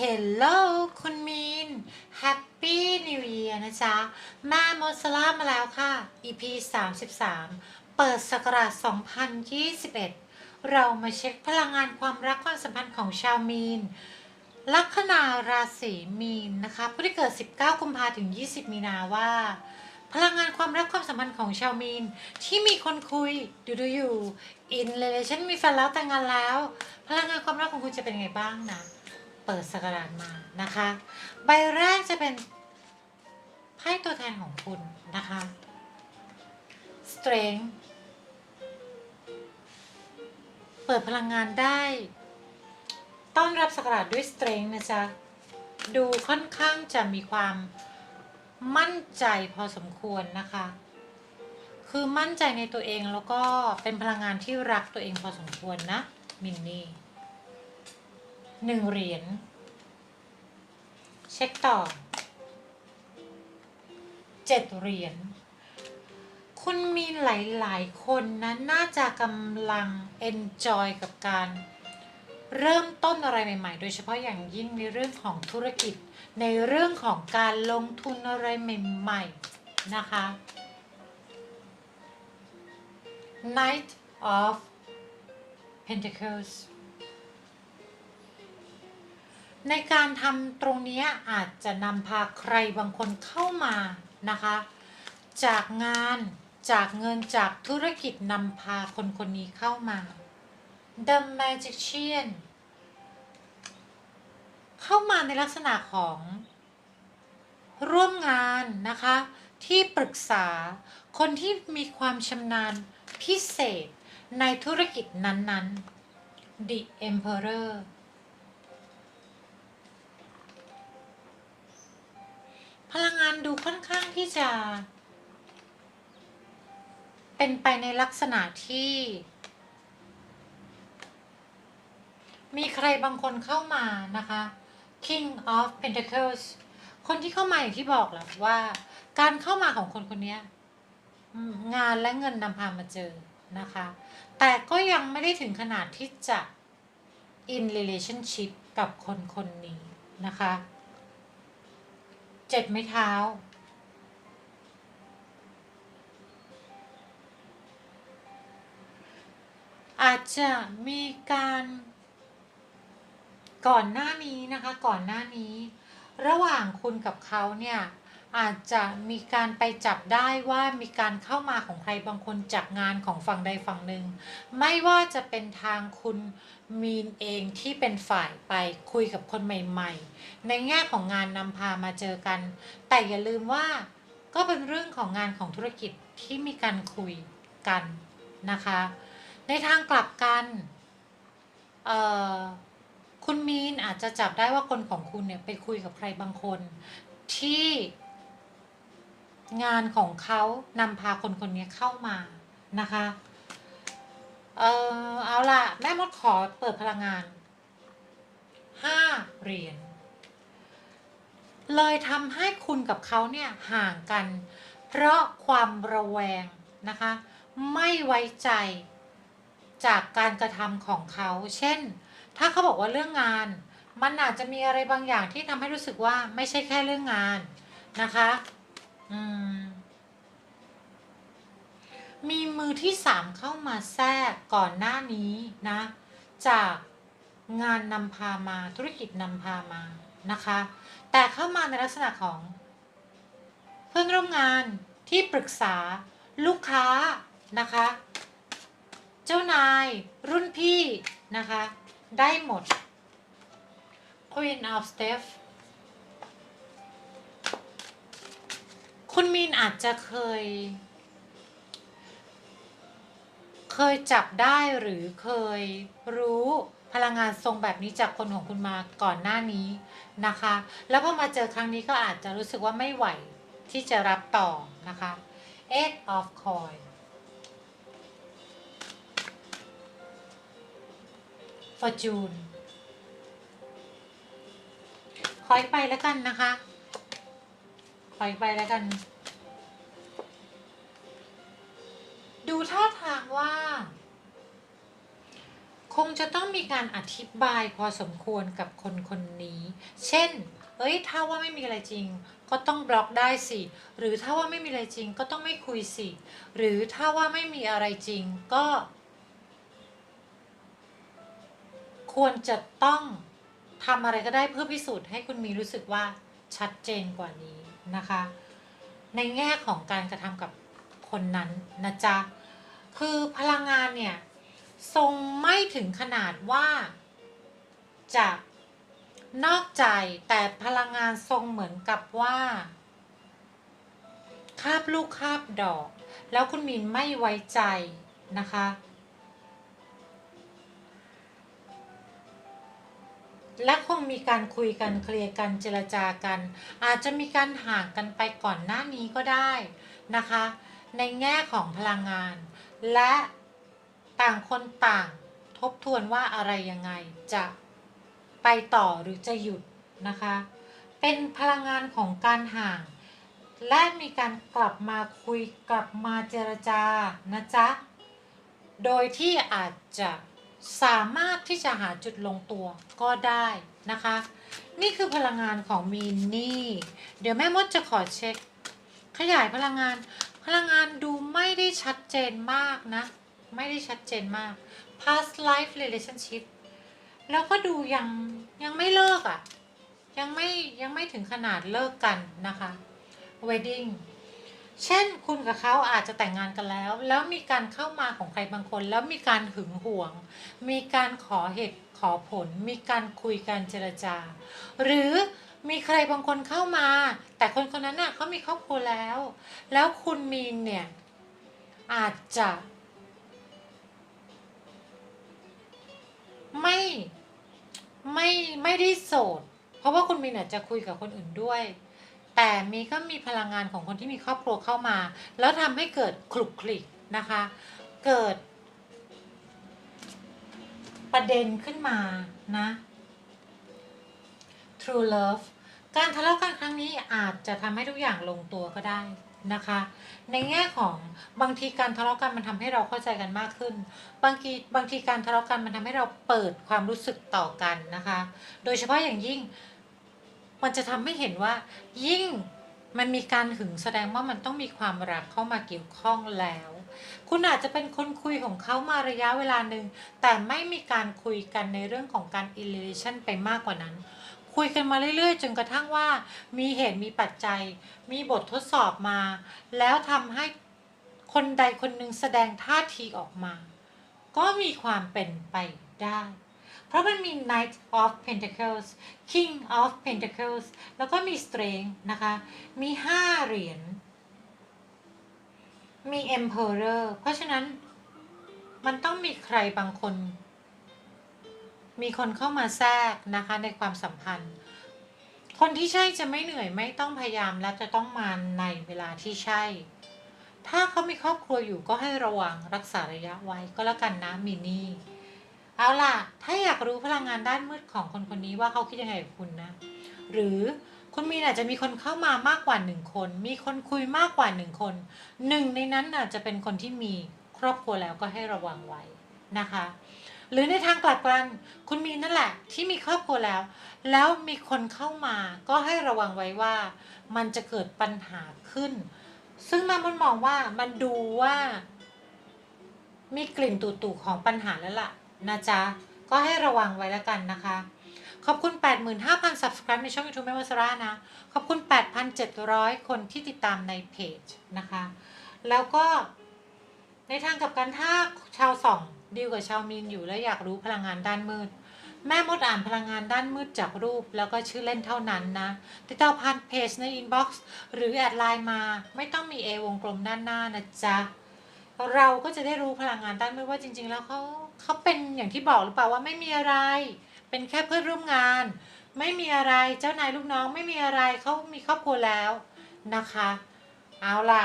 Hello คุณมีน Happy New Year นะจ๊ะ แม่มดสลามาแล้วค่ะ EP 33 เปิดสกราช2021 เรามาเช็คพลังงานความรักความสัมพันธ์ของชาวมีน ลัคนาราศีมีนนะคะ ผู้ที่เกิด 19 กุมภาถึง 20 มีนาว่า พลังงานความรักความสัมพันธ์ของชาวมีน ที่มีคนคุยดูดูอยู่ in relation มีแฟนแล้วแต่งงานแล้ว พลังงานความรักของคุณจะเป็นยังไงบ้างนะ เปิดสกราชมานะคะ ใบแรกจะเป็นไพ่ตัวแทนของคุณนะคะ strength เปิดพลังงานได้ ต้อนรับสกราชด้วย strength นะจ๊ะ ดูค่อนข้างจะมีความมั่นใจพอสมควรนะคะ คือมั่นใจในตัวเองแล้วก็เป็นพลังงานที่รักตัวเองพอสมควรนะมินนี่ หนึ่งเหรียญ เช็คต่อเจ็ดเหรียญ คุณมีหลาย ๆ คนนะน่าจะกำลัง enjoy กับการเริ่มต้นอะไรใหม่ ๆ โดยเฉพาะอย่างยิ่งในเรื่องของธุรกิจ ในเรื่องของการลงทุนอะไรใหม่ ๆ นะคะ Knight of Pentacles ในการทำตรงนี้อาจจะนำพาใครบางคนเข้ามานะคะ จากงานจากเงินจากธุรกิจนำพาคนคนนี้เข้ามา The Magician เข้ามาในลักษณะของร่วมงานนะคะ ที่ปรึกษาคนที่มีความชำนาญพิเศษในธุรกิจนั้นๆ The Emperor พลังงานดูค่อนข้างที่จะ เป็นไปในลักษณะที่ มีใครบางคนเข้ามานะคะ King of Pentacles คนที่เข้ามาอย่างที่บอกแหล้วว่า การเข้ามาของคนคนนี้งานและเงินนำพามาเจอนะคะ แต่ก็ยังไม่ได้ถึงขนาดที่จะ in relationship กับคนคนนี้นะคะ เจ็ดไม้เท้า อาจจะมีการก่อนหน้านี้นะคะ ก่อนหน้านี้ ระหว่างคุณกับเขาเนี่ย อาจจะมีการไปจับได้ว่ามีการเข้ามาของใครบางคนจากงานของฝั่งใดฝั่งหนึ่ง ไม่ว่าจะเป็นทางคุณมีนเองที่เป็นฝ่ายไปคุยกับคนใหม่ๆ ในแง่ของงานนำพามาเจอกัน แต่อย่าลืมว่าก็เป็นเรื่องของงานของธุรกิจที่มีการคุยกันนะคะ ในทางกลับกันคุณมีนอาจจะจับได้ว่าคนของคุณเนี่ยไปคุยกับใครบางคนที่ งานของเขานำพาคนคนนี้เข้ามานะคะ เออเอาล่ะ แม่มดขอเปิดพลังงานห้าเหรียญเลยทำให้คุณกับเขาเนี่ยห่างกัน เพราะความระแวงนะคะ ไม่ไว้ใจจากการกระทำของเขา เช่น ถ้าเขาบอกว่าเรื่องงาน มันอาจจะมีอะไรบางอย่างที่ทำให้รู้สึกว่าไม่ใช่แค่เรื่องงานนะคะ อืม มีมือที่สามเข้ามาแทรกก่อนหน้านี้นะ จากงานนำพามาธุรกิจนำพามานะคะ แต่เข้ามาในลักษณะของ เพื่อนร่วมงานที่ปรึกษาลูกค้านะคะ เจ้านายรุ่นพี่นะคะ ได้หมด Queen of Staff คุณมีนอาจจะเคย เคยจับได้หรือเคยรู้พลังงานทรงแบบนี้จากคนของคุณมาก่อนหน้านี้นะคะ แล้วพอมาเจอครั้งนี้ก็อาจจะรู้สึกว่าไม่ไหวที่จะรับต่อนะคะ Eight of Coin Fortune ขออีกไปแล้วกันนะคะ ขออีกไปแล้วกัน ดูท่าทางว่า คงจะต้องมีการอธิบายพอสมควรกับคนคนนี้ เช่น เอ้ย ถ้าว่าไม่มีอะไรจริง ก็ต้องบล็อกได้สิ หรือถ้าว่าไม่มีอะไรจริง ก็ต้องไม่คุยสิ หรือถ้าว่าไม่มีอะไรจริงก็ ควรจะต้องทำอะไรก็ได้เพื่อพิสูจน์ให้คุณมีรู้สึกว่าชัดเจนกว่านี้ นะคะ ในแง่ของการกระทำกับคนนั้นนะจ๊ะ คือพลังงานเนี่ย ทรงไม่ถึงขนาดว่าจะนอกใจแต่พลังงานทรงเหมือนกับว่าคาบลูกคาบดอก แล้วคุณมีนไม่ไว้ใจนะคะ และคงมีการคุยกันเคลียร์กันเจรจากัน อาจจะมีการห่างกันไปก่อนหน้านี้ก็ได้นะคะ ในแง่ของพลังงาน และต่างคนต่างทบทวนว่าอะไรยังไงจะไปต่อหรือจะหยุดนะคะ เป็นพลังงานของการห่าง และมีการกลับมาคุยกลับมาเจรจานะจ๊ะ โดยที่อาจจะ สามารถที่จะหาจุดลงตัวก็ได้นะคะ นี่คือพลังงานของมีนนี่ เดี๋ยวแม่มดจะขอเช็ค ขยายพลังงาน พลังงานดูไม่ได้ชัดเจนมากนะ ไม่ได้ชัดเจนมาก past life relationship แล้วก็ดูยังยังไม่เลิกอะ่ะ ยังไม่ยังไม่ถึงขนาดเลิกกันนะคะ wedding เช่นคุณกับเขาอาจจะแต่งงานกันแล้ว แล้วมีการเข้ามาของใครบางคน แล้วมีการหึงหวง มีการขอเหตุขอผล มีการคุยกันเจรจา หรือมีใครบางคนเข้ามา แต่คนคนนั้นน่ะเขามีครอบครัวแล้ว แล้วคุณมีนเนี่ยอาจจะ ไม่ไม่ไม่ได้โสด เพราะว่าคุณมีนอาจจะคุยกับคนอื่นด้วย แต่มีก็มีพลังงานของคนที่มีครอบครัวเข้ามา แล้วทำให้เกิดคลุกคลิกนะคะ เกิด ประเด็นขึ้นมานะ True Love การทะเลาะกันครั้งนี้อาจจะทำให้ทุกอย่างลงตัวก็ได้นะคะ ในแง่ของบางทีการทะเลาะกันมันทำให้เราเข้าใจกันมากขึ้น บางทีบางทีการทะเลาะกันมันทำให้เราเปิดความรู้สึกต่อกันนะคะ โดยเฉพาะอย่างยิ่ง มันจะทำให้เห็นว่า ยิ่งมันมีการหึงแสดงว่ามันต้องมีความรักเข้ามาเกี่ยวข้องแล้ว คุณอาจจะเป็นคนคุยของเขามาระยะเวลาหนึ่งแต่ไม่มีการคุยกันในเรื่องของการ illation ไปมากกว่านั้น คุยกันมาเรื่อยๆ จนกระทั่งว่า มีเหตุมีปัจจัย มีบททดสอบมา แล้วทำให้คนใดคนหนึ่งแสดงท่าทีออกมา ก็มีความเป็นไปได้ ราะมันมี Knight of Pentacles King of Pentacles แล้วก็มี Strength นะคะ มี5เหรียญ มี Emperor เพราะฉะนั้นมันต้องมีใครบางคน มีคนเข้ามาแทรกนะคะในความสัมพันธ์ คนที่ใช่จะไม่เหนื่อยไม่ต้องพยายามและจะต้องมาในเวลาที่ใช่ ถ้าเขามีครอบครัวอยู่ก็ให้ระวังรักษาระยะไว้ก็แล้วกันนะมินี่ เอาล่ะ ถ้าอยากรู้พลังงานด้านมืดของคนคนนี้ว่าเขาคิดยังไงกับคุณนะ หรือคุณมีนอาจจะมีคนเข้ามามากกว่าหนึ่งคน มีคนคุยมากกว่าหนึ่งคนหนึ่งในนั้นอาจจะเป็นคนที่มีครอบครัวแล้วก็ให้ระวังไว้นะคะ หรือในทางกลับกันคุณมีนั่นแหละ ที่มีครอบครัวแล้ว แล้วมีคนเข้ามาก็ให้ระวังไว้ว่า มันจะเกิดปัญหาขึ้น ซึ่งแม่มันมองว่ามันดูว่า มีกลิ่นตุ่ๆของปัญหาแล้วล่ะ นะจ๊ะ ก็ให้ระวังไว้แล้วกันนะคะ ขอบคุณ 85,000 subscribe ในช่อง YouTube แม่วัสรานะ ขอบคุณ 8,700 คนที่ติดตามในเพจนะคะ แล้วก็ในทางกับกันถ้าชาวสองดีลกับชาวมีนอยู่แล้วอยากรู้พลังงานด้านมืด แม่มดอ่านพลังงานด้านมืดจากรูป แล้วก็ชื่อเล่นเท่านั้นนะ ติดต่อผ่านเพจในอินบ็อกซ์หรือแอดไลน์มา ไม่ต้องมี A วงกลมด้านหน้านะจ๊ะ เราก็จะได้รู้พลังงานด้านมืดว่าจริง ๆ แล้วเขา เขาเป็นอย่างที่บอกหรือเปล่าว่าไม่มีอะไร เป็นแค่เพื่อนร่วมงาน ไม่มีอะไรเจ้านายลูกน้องไม่มีอะไรเขามีครอบครัวแล้วนะคะ เอาล่ะ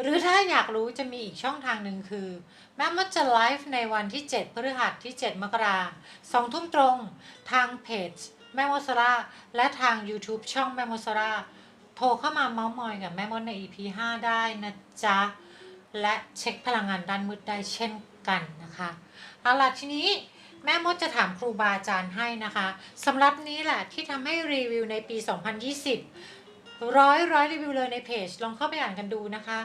หรือถ้าอยากรู้จะมีอีกช่องทางหนึ่งคือ แม่มดจะไลฟ์ในวันที่ 7 พฤหัสที่ 7 มกราสองทุ่มตรงทางเพจแม่มดสราและทาง YouTube ช่องแม่มดสราโทรเข้ามาเมาส์มอยกับแม่มดใน EP 5 ได้นะจ๊ะ และเช็คพลังงานด้านมืดได้เช่นกันนะคะเอาล่ะทีนี้แม่มดจะถามครูบาอาจารย์ให้นะคะสำหรับนี้แหละที่ทำให้รีวิวในปี 2020 ร้อยร้อยรีวิวเลยในเพจ ลองเข้าไปอ่านกันดูนะคะ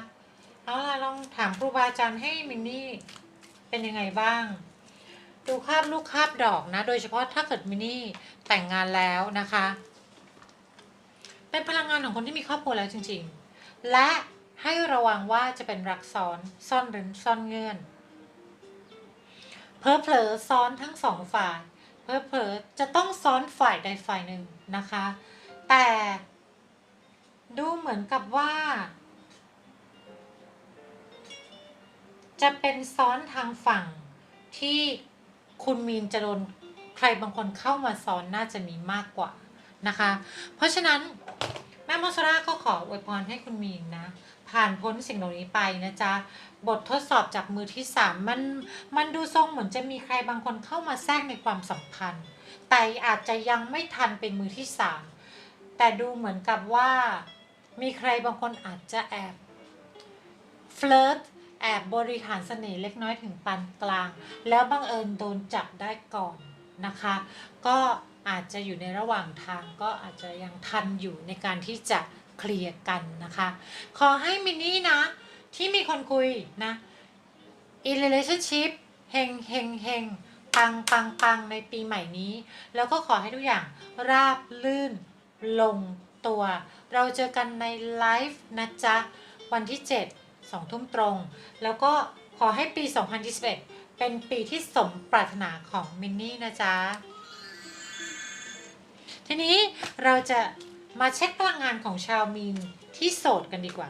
เอาล่ะลองถามครูบาอาจารย์ให้มินนี่เป็นยังไงบ้าง ดูคาบลูกคาบดอกนะ โดยเฉพาะถ้าเกิดมินนี่แต่งงานแล้วนะคะ เป็นพลังงานของคนที่มีครอบครัวแล้วจริง ๆ และ ให้ระวังว่าจะเป็นรักซ้อน ซ่อนเร้นซ่อนเงื่อน เพอเพลอๆซ้อนทั้งสองฝ่าย เพอเพลอๆจะต้องซ้อนฝ่ายใดฝ่ายหนึ่งนะคะ แต่ดูเหมือนกับว่า จะเป็นซ้อนทางฝั่งที่คุณมีนจะโดนใครบางคนเข้ามาซ้อนน่าจะมีมากกว่านะคะ เพราะฉะนั้นแม่มอสราก็ขออวยพรให้คุณมีนนะ ผ่านพ้นสิ่งเหล่านี้ไปนะจ๊ะ บททดสอบจากมือที่สามมันมันดูทรงเหมือนจะมีใครบางคนเข้ามาแทรกในความสัมพันธ์ แต่อาจจะยังไม่ทันเป็นมือที่สามแต่ดูเหมือนกับว่า มีใครบางคนอาจจะแอบเฟลิร์ตแอบบริหารเสน่ห์เล็กน้อยถึงปานกลาง แล้วบังเอิญโดนจับได้ก่อนนะคะ ก็อาจจะอยู่ในระหว่างทางก็อาจจะยังทันอยู่ในการที่จะ เคลียร์กันนะคะ ขอให้มินนี่นะ ที่มีคนคุยนะ in relationship เฮงเฮงเฮงปังปังปังในปีใหม่นี้ แล้วก็ขอให้ทุกอย่างราบลื่นลงตัว เราเจอกันในไลฟ์นะจ๊ะ วันที่ 7 2 ทุ่มตรง แล้วก็ขอให้ปี 2021 เป็นปีที่สมปรารถนาของมินนี่นะจ๊ะ ทีนี้เราจะ มาเช็คพลังงานของชาวมีนที่โสดกันดีกว่า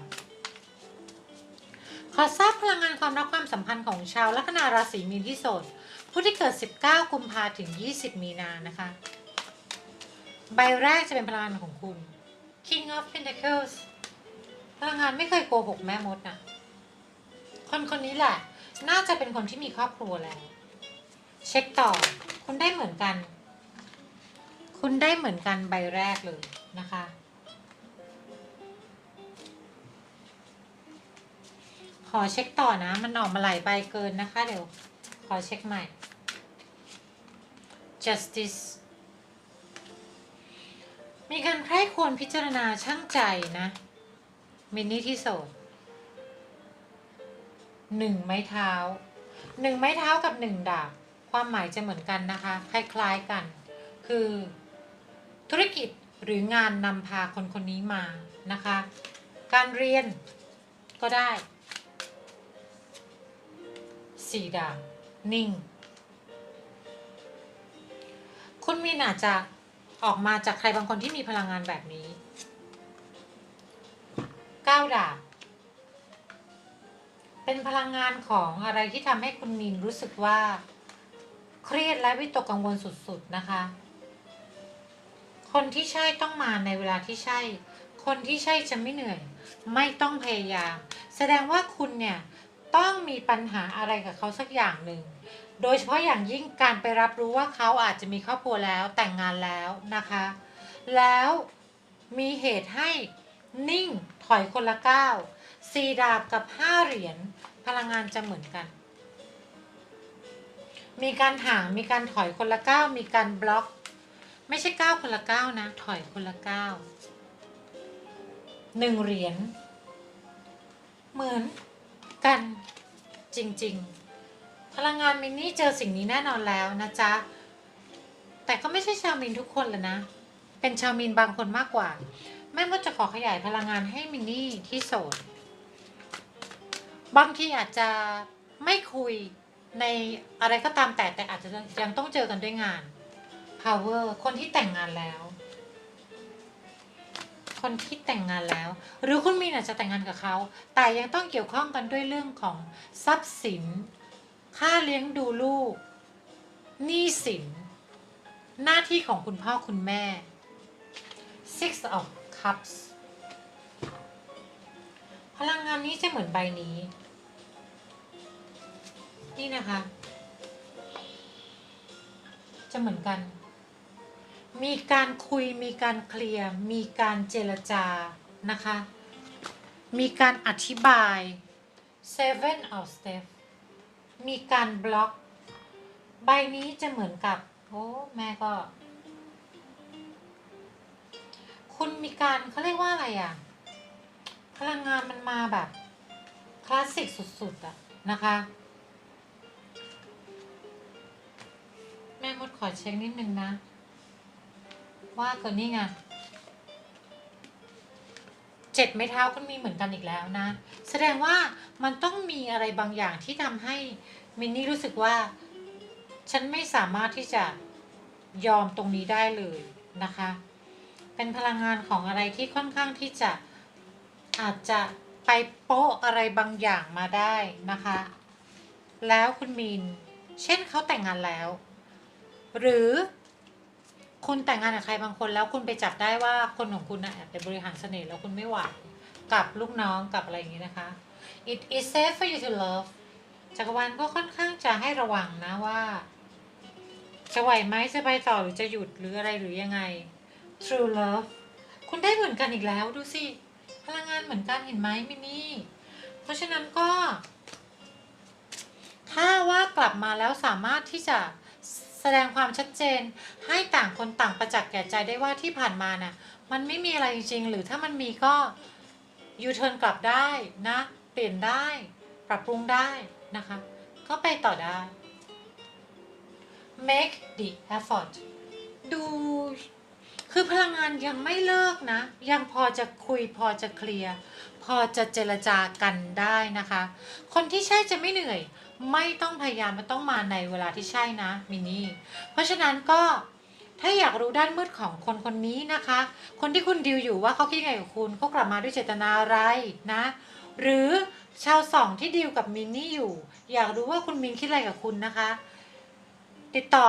ขอทราบพลังงานความรักความสัมพันธ์ของชาวลัคนาราศีมีนที่โสด ผู้ที่เกิด 19 กุมภาถึง 20 มีนานะคะ ใบแรกจะเป็นพลังงานของคุณ King of Pentacles พลังงานไม่เคยโกหกแม่มดนะคนคนนี้แหละ น่าจะเป็นคนที่มีครอบครัวแล้ว เช็คต่อ คุณได้เหมือนกัน คุณได้เหมือนกันใบแรกเลย นะคะ ขอเช็คต่อนะ มันออกมาหลายใบเกินนะคะ เดี๋ยว ขอเช็คใหม่ justice มีการใคร่ควรพิจารณาช่างใจนะ มินนี่ที่โสดหนึ่งไม้เท้าหนึ่งไม้เท้ากับหนึ่งดาบ ความหมายจะเหมือนกันนะคะ คล้ายๆกัน คือธุรกิจ หรืองานนำพาคนคนนี้มานะคะ การเรียนก็ได้สี่ดาบนิ่ง คุณมีนอาจจะออกมาจากใครบางคนที่มีพลังงานแบบนี้เก้าดาบเป็นพลังงานของอะไรที่ทำให้คุณมีนรู้สึกว่า เครียดและวิตกกังวลสุดๆนะคะ คนที่ใช่ต้องมาในเวลาที่ใช่ คนที่ใช่จะไม่เหนื่อย ไม่ต้องพยายาม แสดงว่าคุณเนี่ยต้องมีปัญหาอะไรกับเขาสักอย่างหนึ่ง โดยเฉพาะอย่างยิ่งการไปรับรู้ว่าเขาอาจจะมีครอบครัวแล้วแต่งงานแล้วนะคะ แล้วมีเหตุให้นิ่งถอยคนละก้าวสี่ดาบกับห้าเหรียญพลังงานจะเหมือนกัน มีการห่างมีการถอยคนละก้าวมีการบล็อก ไม่ใช่ก้าวคนละก้าวนะ ถอยคนละก้าวหนึ่งเหรียญเหมือนกันจริงๆ พลังงานมินนี่เจอสิ่งนี้แน่นอนแล้วนะจ๊ะ แต่ก็ไม่ใช่ชาวมินทุกคนเลยนะ เป็นชาวมินบางคนมากกว่า แม่มดจะขอขยายพลังงานให้มินนี่ที่โสดบางทีอาจจะไม่คุยในอะไรก็ตามแต่แต่อาจจะยังต้องเจอกันด้วยงาน power คนที่แต่งงานแล้ว คนที่แต่งงานแล้ว หรือคุณมีนอาจจะแต่งงานกับเขา แต่ยังต้องเกี่ยวข้องกันด้วยเรื่องของทรัพย์สิน ค่าเลี้ยงดูลูก หนี้สิน หน้าที่ของคุณพ่อคุณแม่ six of cups พลังงานนี้จะเหมือนใบนี้ นี่นะคะ จะเหมือนกัน มีการคุยมีการเคลียร์มีการเจรจานะคะ มีการอธิบาย seven of steps มีการบล็อก ใบนี้จะเหมือนกับโอ้แม่ก็ คุณมีการเขาเรียกว่าอะไรอะ พลังงานมันมาแบบ คลาสสิกสุดๆอะนะคะ แม่มดขอเช็คนิดนึงนะ ว่าเกิดนี่ไงเจ็ดไม้เท้าคุณมีเหมือนกันอีกแล้วนะ แสดงว่ามันต้องมีอะไรบางอย่างที่ทำให้มินนี่รู้สึกว่า ฉันไม่สามารถที่จะยอมตรงนี้ได้เลยนะคะ เป็นพลังงานของอะไรที่ค่อนข้างที่จะอาจจะไปโป๊ะอะไรบางอย่างมาได้นะคะ แล้วคุณมีน เช่นเขาแต่งงานแล้ว หรือ คุณแต่งงานกับใครบางคนแล้วคุณไปจับได้ว่าคนของคุณนะแอบไปบริหารเสน่ห์แล้วคุณไม่ไหวกับลูกน้องกับอะไรอย่างนี้นะคะ it is safe for you to love จักรวาลก็ค่อนข้างจะให้ระวังนะว่า จะไหวไหมจะไปต่อหรือจะหยุดหรืออะไรหรือยังไง true love คุณได้เหมือนกันอีกแล้วดูสิพลังงานเหมือนกันเห็นไหมมินนี่ เพราะฉะนั้นก็ ถ้าว่ากลับมาแล้วสามารถที่จะ ดงความชัดเจน ให้ต่างคนต่างประจักษ์แก่ใจได้ว่าที่ผ่านมาน่ะมันไม่มีอะไรจริงๆ หรือถ้ามันมีก็ยูเทิร์นกลับได้นะ เปลี่ยนได้ ปรับปรุงได้นะคะ ก็ไปต่อได้ make the effort ดู คือพลังงานยังไม่เลิกนะ ยังพอจะคุยพอจะเคลียร์ พอจะเจรจากันได้นะคะ คนที่ใช่จะไม่เหนื่อย ไม่ต้องพยายามไมันต้องมาในเวลาที่ใช่นะมินนี่เพราะฉะนั้นก็ถ้าอยากรู้ด้านมืดของคนคนนี้นะคะ คนที่คุณดิวอยู่ว่าเขาคิดไงกับคุณเขากลับมาด้วยเจตนาอะไรนะ หรือชาวสองที่ดิวกับมินนี่อยู่ อยากรู้ว่าคุณมินคิดอะไรกับคุณนะคะ ติดต่อ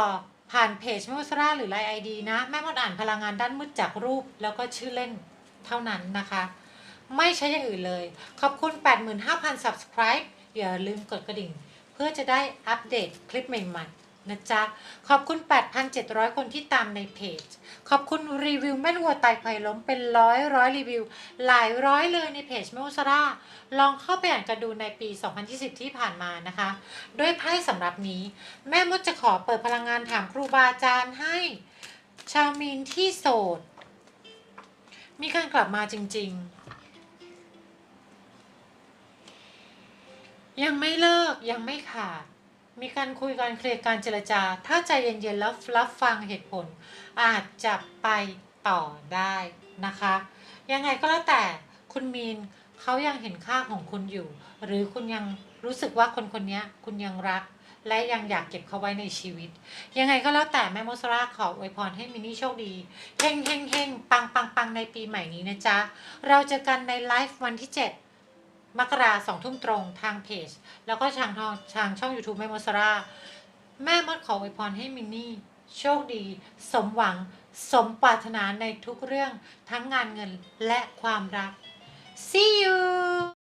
ผ่านเพจแม่มดสราหรือไลน์ไอดีนะ แม่มดอ่านพลังงานด้านมืดจากรูปแล้วก็ชื่อเล่นเท่านั้นนะคะ ไม่ใช้อย่างอื่นเลย ขอบคุณ 85,000 subscribe อย่าลืมกดกระดิ่ง เพื่อจะได้อัปเดตคลิปใหม่ๆ นะจ๊ะ ขอบคุณ 8,700 คนที่ตามในเพจ ขอบคุณรีวิวแม่นวัวตายไข่ล้มเป็นร้อยร้อยรีวิว หลายร้อยเลยในเพจแม่มดสราลองเข้าไปอ่านกันดูในปี 2020 ที่ผ่านมานะคะ ด้วยไพ่สำหรับนี้ แม่มดจะขอเปิดพลังงานถามครูบาอาจารย์ให้ ชาวมีนที่โสด มีการกลับมาจริง ๆ ยังไม่เลิกยังไม่ขาด มีการคุยการเคลียร์การเจรจา ถ้าใจเย็นๆแล้วรับฟังเหตุผล อาจจะไปต่อได้นะคะ ยังไงก็แล้วแต่คุณมีนเขายังเห็นค่าของคุณอยู่ หรือคุณยังรู้สึกว่าคนคนนี้คุณยังรัก และยังอยากเก็บเขาไว้ในชีวิต ยังไงก็แล้วแต่แม่มสราขออวยพรให้มินนี่โชคดีเฮงเฮงเฮงปังปังปังในปีใหม่นี้นะจ๊ะ เราเจอกันในไลฟ์วันที่ 7 มกราสองทุ่มตรงทางเพจ แล้วก็ทางทองทางช่อง YouTube แม่มดสราแม่มดขออวยพรให้มินนี่โชคดี สมหวัง สมปรารถนาในทุกเรื่องทั้งงานเงินและความรัก see you